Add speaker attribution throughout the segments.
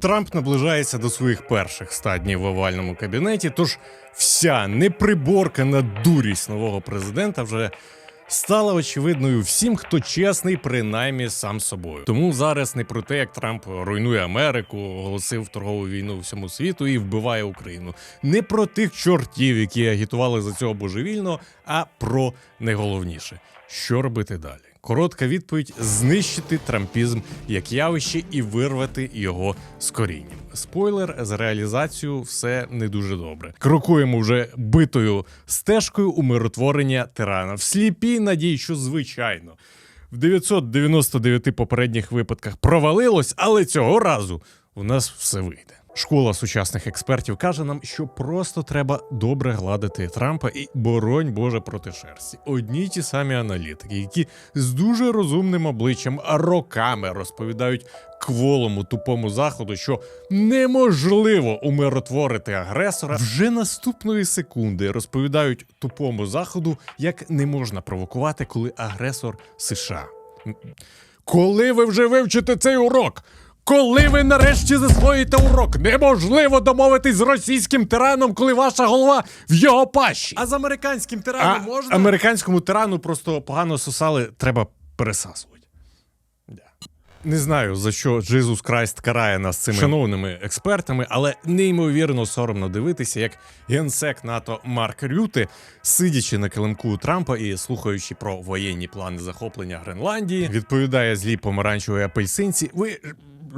Speaker 1: Трамп наближається до своїх перших стаднів в овальному кабінеті, тож вся неприборкана дурість нового президента вже стала очевидною всім, хто чесний, принаймні сам собою. Тому зараз не про те, як Трамп руйнує Америку, оголосив торгову війну всьому світу і вбиває Україну. Не про тих чортів, які агітували за цього божевільно, а про найголовніше, що робити далі. Коротка відповідь: знищити трампізм як явище і вирвати його з корінням. Спойлер з реалізацією все не дуже добре. Крокуємо вже битою стежкою умиротворення тирана. В сліпій надії, що звичайно. В 999 попередніх випадках провалилось, але цього разу у нас все вийде. Школа сучасних експертів каже нам, що просто треба добре гладити Трампа і боронь Боже проти шерсті. Одні ті самі аналітики, які з дуже розумним обличчям роками розповідають кволому тупому заходу, що неможливо умиротворити агресора. Вже наступної секунди розповідають тупому заходу, як не можна провокувати, коли агресор США. Коли ви вже вивчите цей урок? Коли ви нарешті засвоїте урок, неможливо домовитись з російським тираном, коли ваша голова в його пащі. А з американським тираном можна? Американському тирану просто погано сосали, треба пересасувати. Не знаю, за що Джизус Крайст карає нас цими шановними експертами, але неймовірно соромно дивитися, як генсек НАТО Марк Рюти, сидячи на килимку Трампа і слухаючи про воєнні плани захоплення Гренландії, відповідає злій помаранчевої апельсинці. Ви,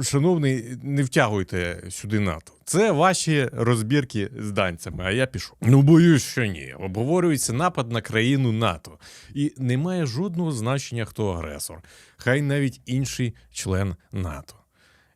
Speaker 1: шановний, не втягуйте сюди НАТО. Це ваші розбірки з данцями, а я пішов. Ну боюсь, що ні. Обговорюється напад на країну НАТО, і немає жодного значення, хто агресор, хай навіть інший член НАТО.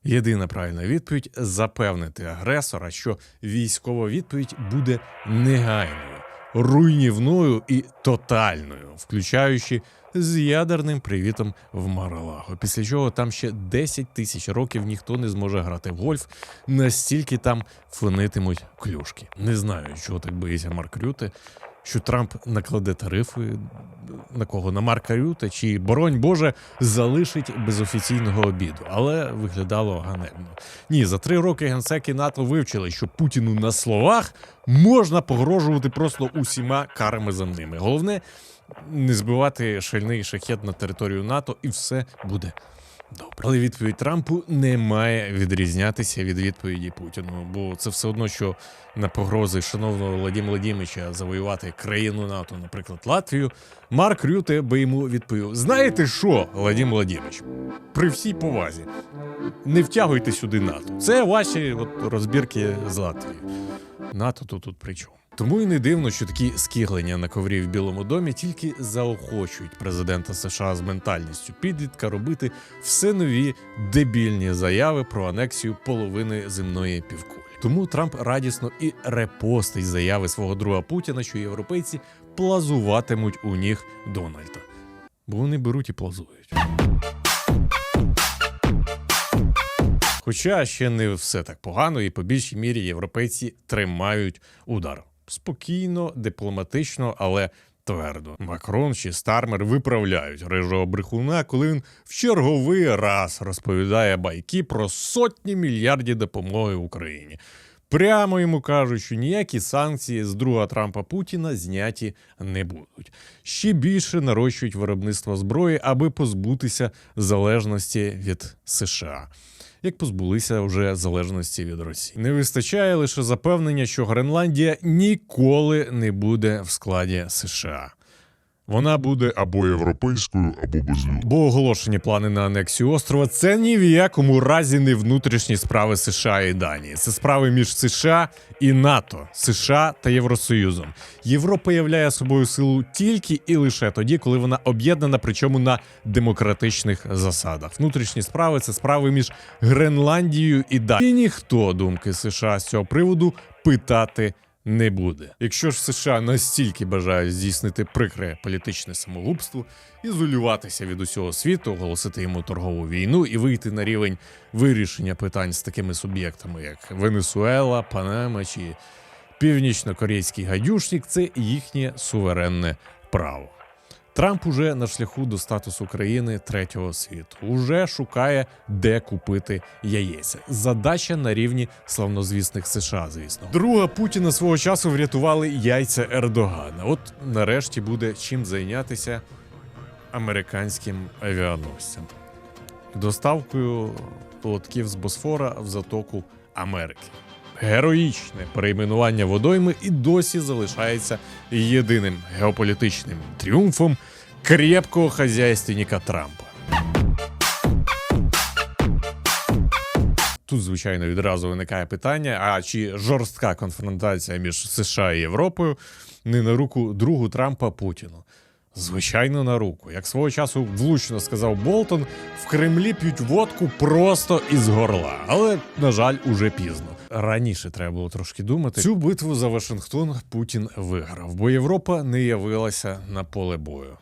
Speaker 1: Єдина правильна відповідь запевнити агресора, що військова відповідь буде негайною, руйнівною і тотальною, включаючи з ядерним привітом в Маралаго. Після чого там ще 10 тисяч років ніхто не зможе грати в гольф, настільки там фонитимуть клюшки. Не знаю, чого так боїться Марк Рюте. Що Трамп накладе тарифи на кого? На Марка Рюта, чи боронь Боже залишить без офіційного обіду, але виглядало ганебно. Ні, за три роки генсеки НАТО вивчили, що Путіну на словах можна погрожувати просто усіма карами за ними. Головне не збивати шальний шахет на територію НАТО, і все буде добре. Але відповідь Трампу не має відрізнятися від відповіді Путіну, бо це все одно, що на погрози шановного Владимира Владимировича завоювати країну НАТО, наприклад, Латвію, Марк Рюте би йому відповів: знаєте що, Владимир Владимирович, при всій повазі, не втягуйте сюди НАТО. Це ваші от розбірки з Латвії. НАТО то тут при чому? Тому і не дивно, що такі скиглення на коврі в Білому домі тільки заохочують президента США з ментальністю підлітка робити все нові дебільні заяви про анексію половини земної півкулі. Тому Трамп радісно і репостить заяви свого друга Путіна, що європейці плазуватимуть у ніг Дональда, бо вони беруть і плазують. Хоча ще не все так погано, і по більшій мірі європейці тримають удар спокійно, дипломатично, але твердо. Макрон чи Стармер виправляють рижого брехуна, коли він в черговий раз розповідає байки про сотні мільярдів допомоги Україні. Прямо йому кажуть, що ніякі санкції з друга Трампа Путіна зняті не будуть. Ще більше нарощують виробництво зброї, аби позбутися залежності від США. Як позбулися вже залежності від Росії, не вистачає лише запевнення, що Гренландія ніколи не буде в складі США. Вона буде
Speaker 2: або європейською, або безлюдною.
Speaker 1: Бо оголошені плани на анексію острова це ні в якому разі не внутрішні справи США і Данії. Це справи між США і НАТО, США та Євросоюзом. Європа являє собою силу тільки і лише тоді, коли вона об'єднана, причому на демократичних засадах. Внутрішні справи це справи між Гренландією і Данією. І ніхто думки США з цього приводу питати не буде. Якщо ж США настільки бажають здійснити прикре політичне самогубство, ізолюватися від усього світу, оголосити йому торгову війну і вийти на рівень вирішення питань з такими суб'єктами, як Венесуела, Панама чи Північно-Корейський гадюшник, це їхнє суверенне право. Трамп уже на шляху до статусу країни третього світу. Уже шукає, де купити яєця. Задача на рівні славнозвісних США, звісно. Друга Путіна свого часу врятували яйця Ердогана. От нарешті буде чим зайнятися американським авіаносцям. Доставкою лотків з Босфора в затоку Америки. Героїчне перейменування водойми і досі залишається єдиним геополітичним тріумфом крепкого хазяйственника Трампа. Тут, звичайно, відразу виникає питання: а чи жорстка конфронтація між США і Європою не на руку другу Трампа Путіну? Звичайно, на руку. Як свого часу влучно сказав Болтон, в Кремлі п'ють водку просто із горла. Але, на жаль, уже пізно. Раніше треба було трошки думати. Цю битву за Вашингтон Путін виграв, бо Європа не явилася на поле бою.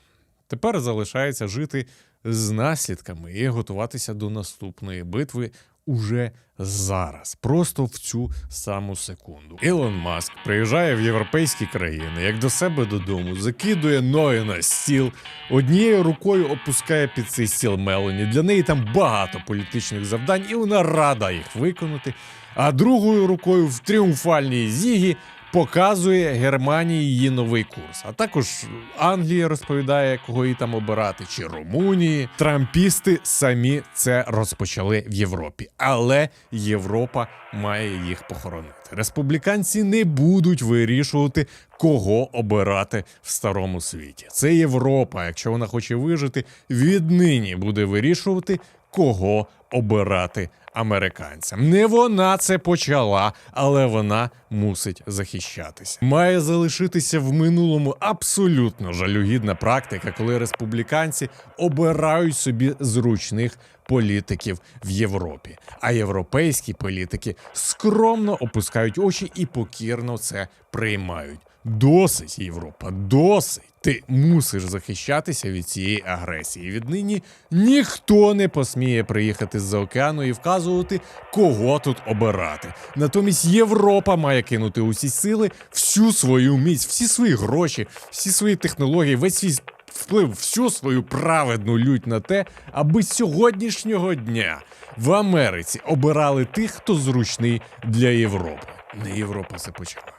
Speaker 1: Тепер залишається жити з наслідками і готуватися до наступної битви уже зараз, просто в цю саму секунду. Ілон Маск приїжджає в європейські країни, як до себе додому, закидує ноги на стіл, однією рукою опускає під цей стіл Мелоні. Для неї там багато політичних завдань, і вона рада їх виконати. А другою рукою в тріумфальній зігі показує Германії її новий курс. А також Англія розповідає, кого їй там обирати, чи Румунії. Трампісти самі це розпочали в Європі, але Європа має їх похоронити. Республіканці не будуть вирішувати, кого обирати в старому світі. Це Європа, якщо вона хоче вижити, віднині буде вирішувати, кого обирати американцям. Не вона це почала, але вона мусить захищатися. Має залишитися в минулому абсолютно жалюгідна практика, коли республіканці обирають собі зручних політиків в Європі, а європейські політики скромно опускають очі і покірно це приймають. Досить, Європа, досить. Ти мусиш захищатися від цієї агресії. Віднині ніхто не посміє приїхати з-за океану і вказувати, кого тут обирати. Натомість Європа має кинути усі сили, всю свою міць, всі свої гроші, всі свої технології, весь свій вплив, всю свою праведну лють на те, аби сьогоднішнього дня в Америці обирали тих, хто зручний для Європи. Не Європа це почала.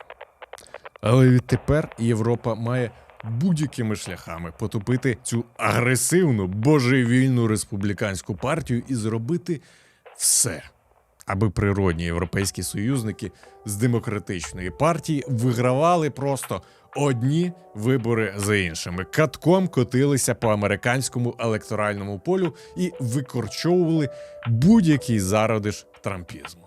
Speaker 1: Але відтепер Європа має будь-якими шляхами потопити цю агресивну божевільну республіканську партію і зробити все, аби природні європейські союзники з демократичної партії вигравали просто одні вибори за іншими. Катком котилися по американському електоральному полю і викорчовували будь-який зародиш трампізму.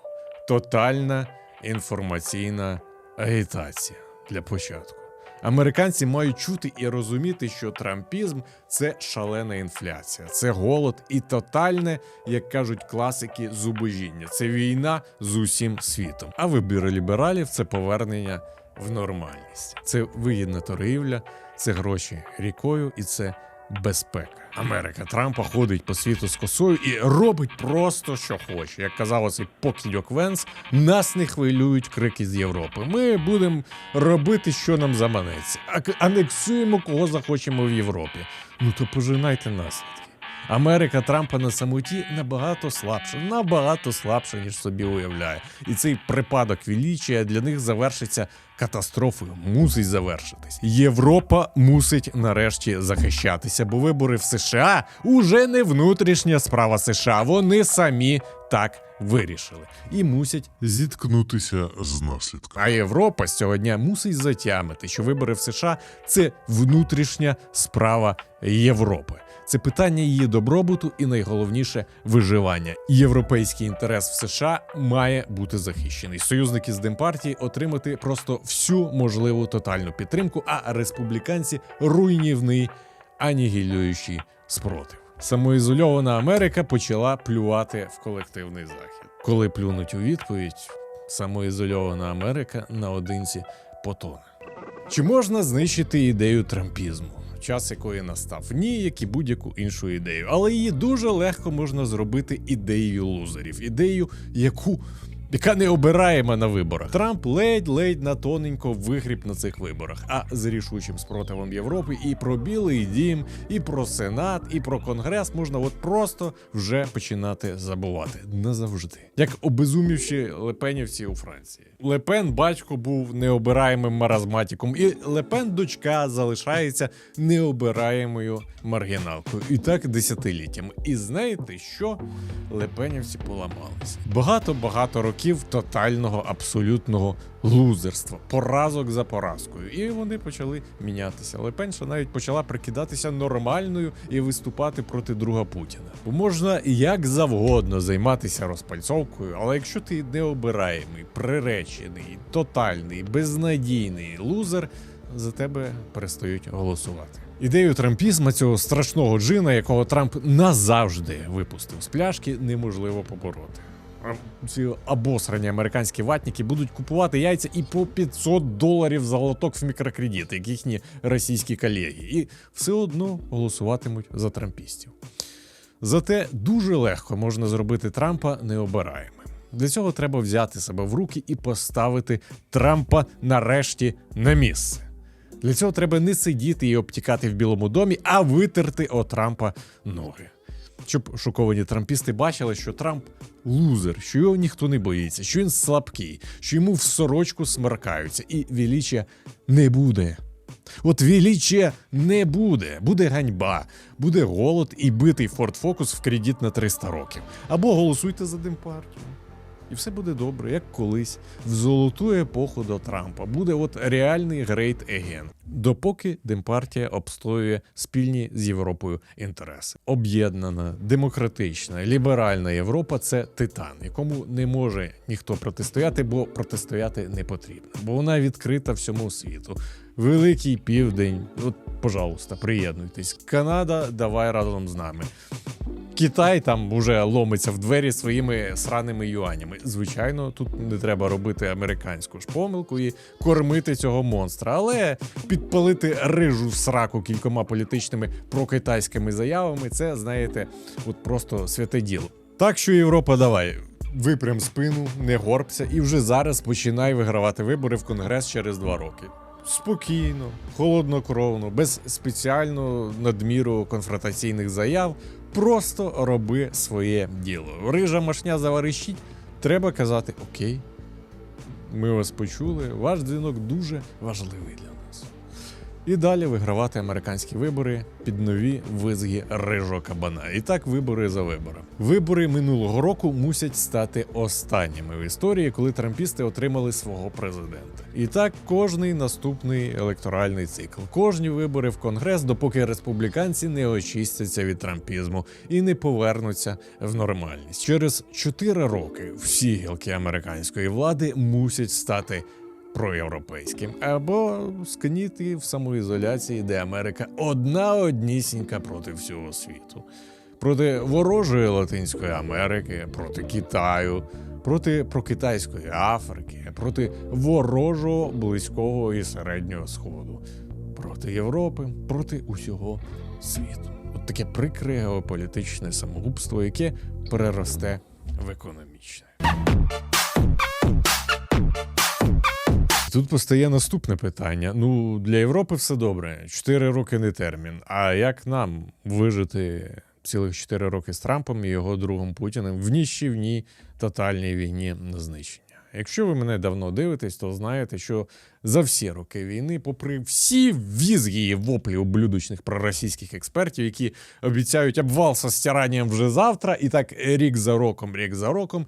Speaker 1: Тотальна інформаційна агітація для початку. Американці мають чути і розуміти, що трампізм це шалена інфляція, це голод і тотальне, як кажуть класики, зубожіння. Це війна з усім світом. А вибір лібералів це повернення в нормальність. Це вигідна торгівля, це гроші рікою і це безпека. Америка Трампа ходить по світу з косою і робить просто що хоче. Як казав оцей покидьок Венс, нас не хвилюють крики з Європи. Ми будемо робити, що нам заманеться. Анексуємо кого захочемо в Європі. Ну то пожинайте наслідки. Америка Трампа на самоті набагато слабша, набагато слабша, ніж собі уявляє. І цей припадок величія для них завершиться катастрофою. Мусить завершитись. Європа мусить нарешті захищатися, бо вибори в США уже не внутрішня справа США. Вони самі так вирішили і мусять
Speaker 2: Зіткнутися з наслідками.
Speaker 1: а Європа з цього дня мусить затямити, що вибори в США це внутрішня справа Європи. Це питання її добробуту і найголовніше виживання. Європейський інтерес в США має бути захищений. Союзники з Демпартії отримати просто всю можливу тотальну підтримку, а республіканці руйнівний анігілюючий спротив. Самоізольована Америка почала плювати в колективний захід. Коли плюнуть у відповідь, самоізольована Америка наодинці потоне. Чи можна знищити ідею трампізму? Час якої настав ні, як і будь-яку іншу ідею, але її дуже легко можна зробити ідеєю лузерів, ідею, яку яка не обираєма на виборах. Трамп ледь-ледь на тоненько вигріб на цих виборах. А з рішучим спротивом Європи і про Білий Дім, і про Сенат, і про Конгрес можна от просто вже починати забувати назавжди. Як обезумівші лепенівці у Франції. Лепен батько був необираємим маразматиком, і Лепен дочка залишається необираємою маргіналкою. І так десятиліттями. І знаєте що? Лепенівці поламалися. Багато-багато років тотального абсолютного лузерства, поразок за поразкою. І вони почали мінятися. Лепенша навіть почала прикидатися нормальною і виступати проти друга Путіна. Бо можна як завгодно займатися розпальцовкою, але якщо ти необираємий, приречений, тотальний, безнадійний лузер, за тебе перестають голосувати. Ідею трампізма цього страшного джина, якого Трамп назавжди випустив з пляшки, неможливо побороти. Ці обосрані американські ватники будуть купувати яйця і по 500 доларів за лоток в мікрокредит, як їхні російські колеги, і все одно голосуватимуть за трампістів. Зате дуже легко можна зробити Трампа необираємим. Для цього треба взяти себе в руки і поставити Трампа нарешті на місце. Для цього треба не сидіти і обтікати в Білому домі, а витерти о Трампа ноги. Щоб шоковані трампісти бачили, що Трамп лузер, що його ніхто не боїться, що він слабкий, що йому в сорочку смеркаються, і величия не буде. От величия не буде. Буде ганьба, буде голод і битий Форт Фокус в кредит на 300 років. Або голосуйте за Демпартію. І все буде добре, як колись, в золоту епоху до Трампа. Буде от реальний грейт еген. Допоки Демпартія обстоює спільні з Європою інтереси. Об'єднана, демократична, ліберальна Європа це титан, якому не може ніхто протистояти, бо протистояти не потрібно, бо вона відкрита всьому світу. Великий південь, от, пожалуйста, приєднуйтесь. Канада, давай разом з нами. Китай там уже ломиться в двері своїми сраними юанями. Звичайно, тут не треба робити американську ж помилку і кормити цього монстра, але підпалити рижу сраку кількома політичними прокитайськими заявами це, знаєте, от просто святе діло. Так що Європа, давай. Випрям спину, не горбся, і вже зараз починай вигравати вибори в Конгрес через два роки. Спокійно, холоднокровно, без спеціально надміру конфронтаційних заяв. Просто роби своє діло. Рижа машня заверещить, треба казати Окей, ми вас почули, ваш дзвінок дуже важливий для нас. І далі вигравати американські вибори під нові визги рижого кабана. І так вибори за вибором. Вибори минулого року мусять стати останніми в історії, коли трампісти отримали свого президента. І так кожний наступний електоральний цикл, кожні вибори в конгрес, допоки республіканці не очистяться від трампізму і не повернуться в нормальність. Через 4 роки всі гілки американської влади мусять стати проєвропейським, або скніти в самоізоляції, де Америка одна однісінька проти всього світу, проти ворожої Латинської Америки, проти Китаю, проти прокитайської Африки, проти ворожого близького і середнього сходу, проти Європи, проти усього світу. От таке прикре геополітичне самогубство, яке переросте в економічне. Тут постає наступне питання. Ну, для Європи все добре. Чотири роки не термін. А як нам вижити цілих чотири роки з Трампом і його другом Путіним в ніщівній тотальній війні на знищення? Якщо ви мене давно дивитесь, то знаєте, що за всі роки війни, попри всі візги і воплі ублюдочних проросійських експертів, які обіцяють обвал со стиранням вже завтра, і так рік за роком, рік за роком,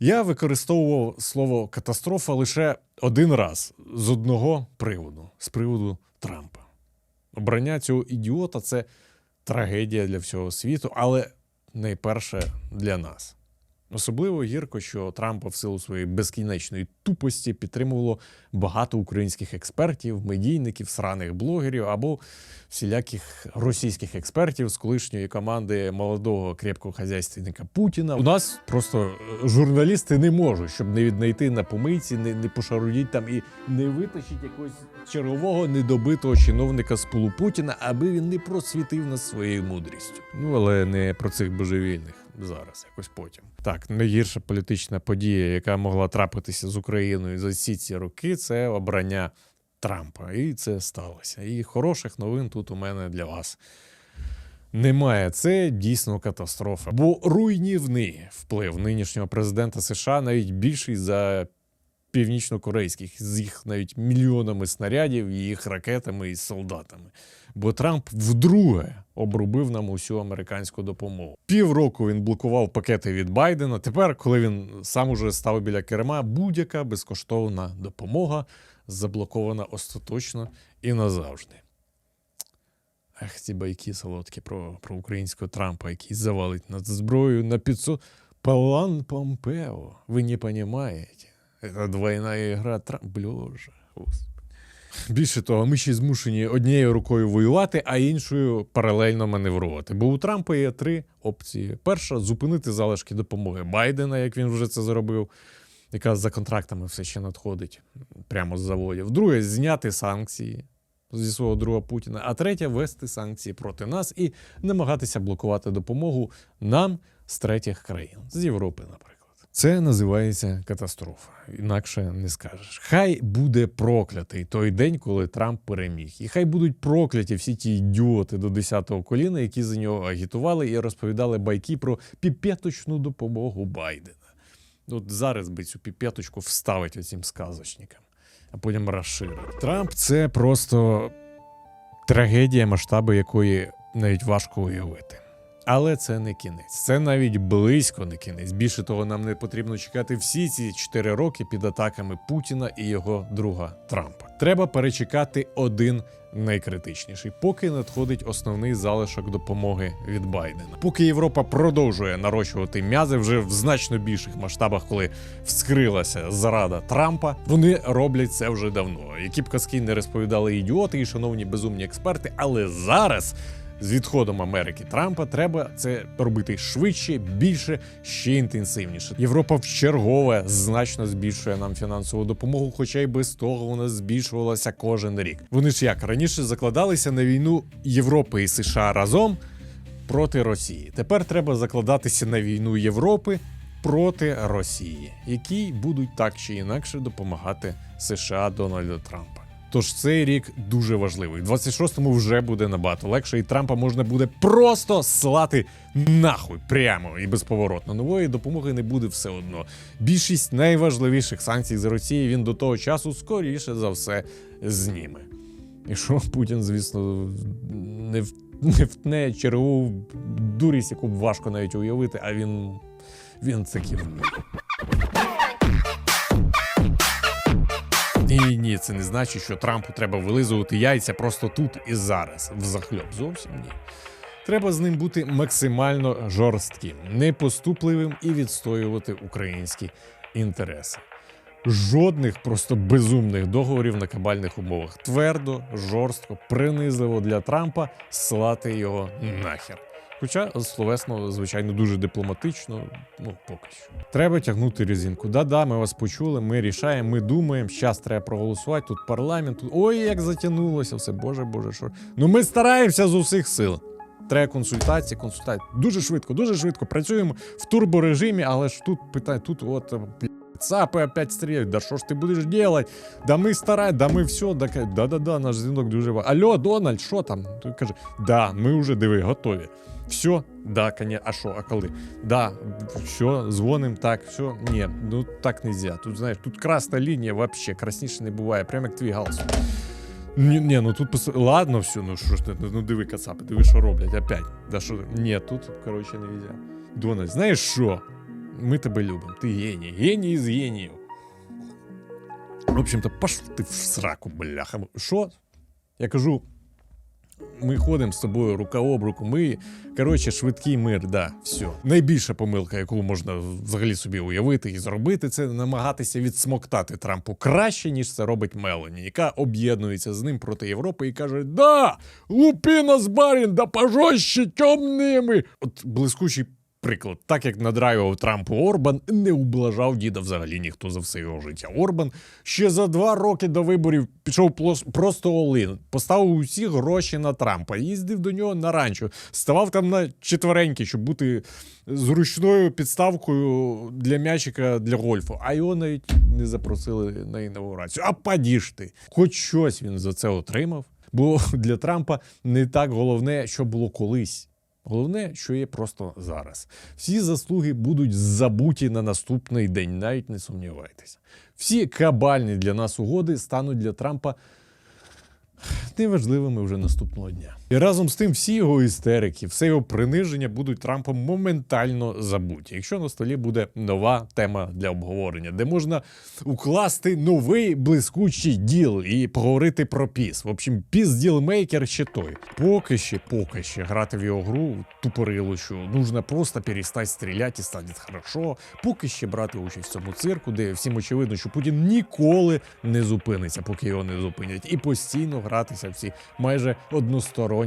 Speaker 1: я використовував слово катастрофа лише один раз з одного приводу з приводу Трампа. Обрання цього ідіота це трагедія для всього світу, але найперше для нас. Особливо гірко, що Трампа в силу своєї безкінечної тупості підтримувало багато українських експертів, медійників, сраних блогерів або всіляких російських експертів з колишньої команди молодого крепкого хазяйственника Путіна. У нас просто е, журналісти не можуть, щоб не віднайти на помийці, не, не пошарудіть там і не витащить якогось чергового недобитого чиновника з полу Путіна, аби він не просвітив нас своєю мудрістю. Ну але не про цих божевільних. зараз, якось потім. Так, найгірша політична подія, яка могла трапитися з Україною за всі ці роки, це обрання Трампа. І це сталося. І хороших новин тут у мене для вас. Немає, це дійсно катастрофа. Бо руйнівний вплив нинішнього президента США навіть більший за північно-корейських, з їх навіть мільйонами снарядів, їх ракетами і солдатами. Бо Трамп вдруге обрубив нам усю американську допомогу. Півроку він блокував пакети від Байдена. Тепер, коли він сам уже став біля керма, будь-яка безкоштовна допомога заблокована остаточно і назавжди. Ах, ці байки солодкі про, про українського Трампа, який завалить над зброю на 500. План Помпео. Ви не понимаете. Це двойна ігра Трамп. Боже. Більше того, ми ще змушені однією рукою воювати, а іншою паралельно маневрувати. Бо у Трампа є три опції: перша зупинити залишки допомоги Байдена, як він вже це зробив, яка за контрактами все ще надходить прямо з заводів. Друге, зняти санкції зі свого друга Путіна. А третє ввести санкції проти нас і намагатися блокувати допомогу нам з третіх країн, з Європи, наприклад. Це називається катастрофа. Інакше не скажеш. Хай буде проклятий той день, коли Трамп переміг. І хай будуть прокляті всі ті ідіоти до 10-го коліна, які за нього агітували і розповідали байки про піпеточну допомогу Байдена. От зараз би цю піпеточку вставить оцім сказочникам, а потім розширити. Трамп це просто трагедія, масштаби якої навіть важко уявити. Але це не кінець. Це навіть близько не кінець. Більше того, нам не потрібно чекати всі ці 4 роки під атаками Путіна і його друга Трампа. Треба перечекати один найкритичніший, поки надходить основний залишок допомоги від Байдена. Поки Європа продовжує нарощувати м'язи вже в значно більших масштабах, коли вскрилася зрада Трампа, вони роблять це вже давно. Які б казки не розповідали ідіоти і шановні безумні експерти, але зараз. З відходом Америки Трампа треба це робити швидше, більше, ще інтенсивніше. Європа вчергове значно збільшує нам фінансову допомогу, хоча й без того вона збільшувалася кожен рік. Вони ж як раніше закладалися на війну Європи і США разом проти Росії. Тепер треба закладатися на війну Європи проти Росії, які будуть так чи інакше допомагати США Дональда Трампа. Тож цей рік дуже важливий. В 26-му вже буде набагато легше, і Трампа можна буде просто слати нахуй прямо і безповоротно. Нової допомоги не буде все одно. Більшість найважливіших санкцій з Росії він до того часу скоріше за все зніме. І що Путін, звісно, не, не втне чергову дурість, яку б важко навіть уявити, а він. він це кивнув. Ні, це не значить, що Трампу треба вилизувати яйця просто тут і зараз. Взахльоб. Зовсім ні. Треба з ним бути максимально жорстким, непоступливим і відстоювати українські інтереси. Жодних просто безумних договорів на кабальних умовах. Твердо, жорстко, принизливо для Трампа слати його нахер. Хоча словесно, звичайно, дуже дипломатично, ну поки що. Треба тягнути резинку. Да-да, ми вас почули, ми рішаємо, ми думаємо. Щас треба проголосувати. Тут парламент. Тут... Ой, як затягнулося все. Боже, боже, що. Ну ми стараємося з усіх сил. Треба консультації, консультації. Дуже швидко, дуже швидко. Працюємо в турборежимі, але ж тут питає, тут от. Цапи опять стріляють, да що ж ти будеш делать? Да ми стараємо, да ми все, да, да, да, да наш дзвінок дуже ва. Алло, Дональд, що там? Той каже, да, ми вже диви, готові. Все, да, коня, а що, а коли? Да, все, дзвоним, так, все, ні, ну так нельзя. Тут, знаєш, тут красна лінія вообще, красніше не буває, прямо як твій галстук. Ні, ні, ну тут пос... ладно, все, ну що ж ти, ну диви кацапи, диви, що роблять, опять. Да що, ні, тут, коротше, не можна. Дональд, знаєш що? Ми тебе любимо, ти геній, геній з геніїв. В общем-то, пошли ти в сраку, бляха. Що? Я кажу, Ми ходимо з тобою рука об руку. Ми, коротше, швидкий мир, да, все. Найбільша помилка, яку можна взагалі собі уявити і зробити, це намагатися відсмоктати Трампу краще, ніж це робить Мелані, яка об'єднується з ним проти Європи і каже: Да, лупи нас, барін, да пожорстче темними. От блискучий Приклад, так як надраював Трампу Орбан, не ублажав діда взагалі ніхто за все його життя. Орбан ще за два роки до виборів пішов просто олин, поставив усі гроші на Трампа, їздив до нього на ранчо, ставав там на четвереньки, щоб бути зручною підставкою для м'ячика для гольфу. А його навіть не запросили на інаугурацію. А падіж ти. Хоч щось він за це отримав. Бо для Трампа не так головне, що було колись. Головне, що є просто зараз. Всі заслуги будуть забуті на наступний день, навіть не сумнівайтеся. Всі кабальні для нас угоди стануть для Трампа неважливими вже наступного дня. І разом з тим всі його істерики, все його приниження будуть Трампом моментально забуті. Якщо на столі буде нова тема для обговорення, де можна укласти новий блискучий діл і поговорити про піс. В общем, піс ділмейкер ще той. Поки ще, поки ще грати в його гру тупорило, що нужно просто перестати стріляти і стане хорошо. Поки ще брати участь в цьому цирку, де всім очевидно, що Путін ніколи не зупиниться, поки його не зупинять, і постійно гратися в ці майже односторонні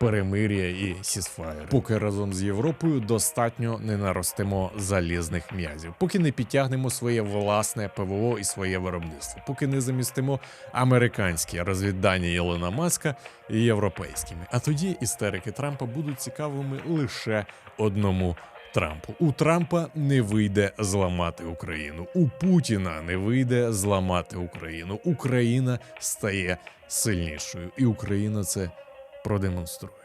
Speaker 1: перемир'я і сісфаєри. Поки разом з Європою достатньо не наростимо залізних м'язів, поки не підтягнемо своє власне ПВО і своє виробництво, поки не замістимо американські розвіддані Єлена Маска і європейськими. А тоді істерики Трампа будуть цікавими лише одному. Трампу у Трампа не вийде зламати Україну. У Путіна не вийде зламати Україну. Україна стає сильнішою, і Україна це продемонструє.